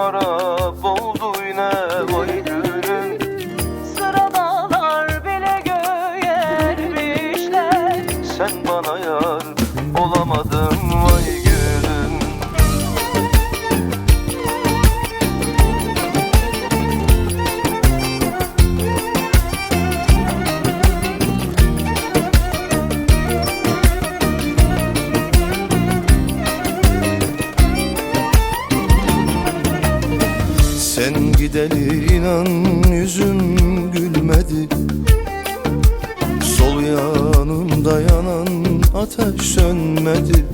করো Sen gideli inan yüzüm gülmedi. Sol yanımda yanan ateş sönmedi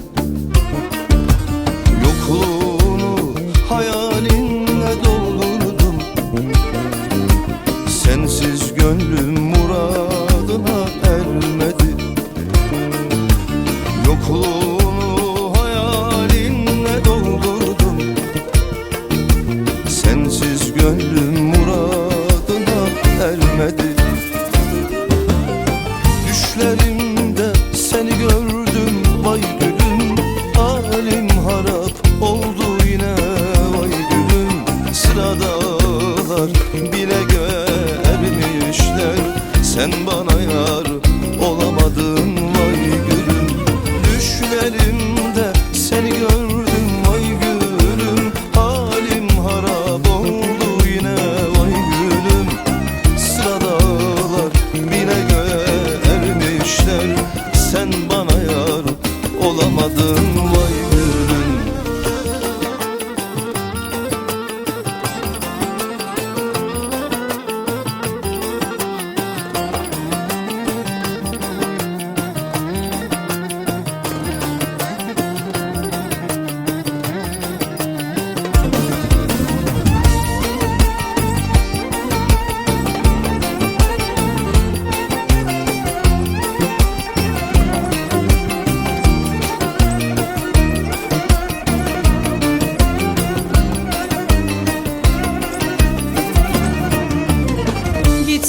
Sıradalar bile görmüşler Sen bana yar olamadın vay gülüm. Düşlerimde seni gördüm vay gülüm. Halim harap oldu yine vay gülüm. Sıradalar bile görmüşler Sen bana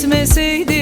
Gitmeseydim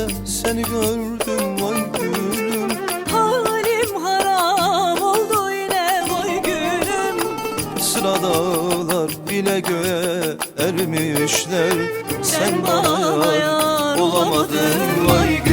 Düşlerimde seni gördüm vay gülüm. Halim haram oldu yine vay gülüm. Sıradalar bile göğe ermişler. Sen bana yar olamadın vay gülüm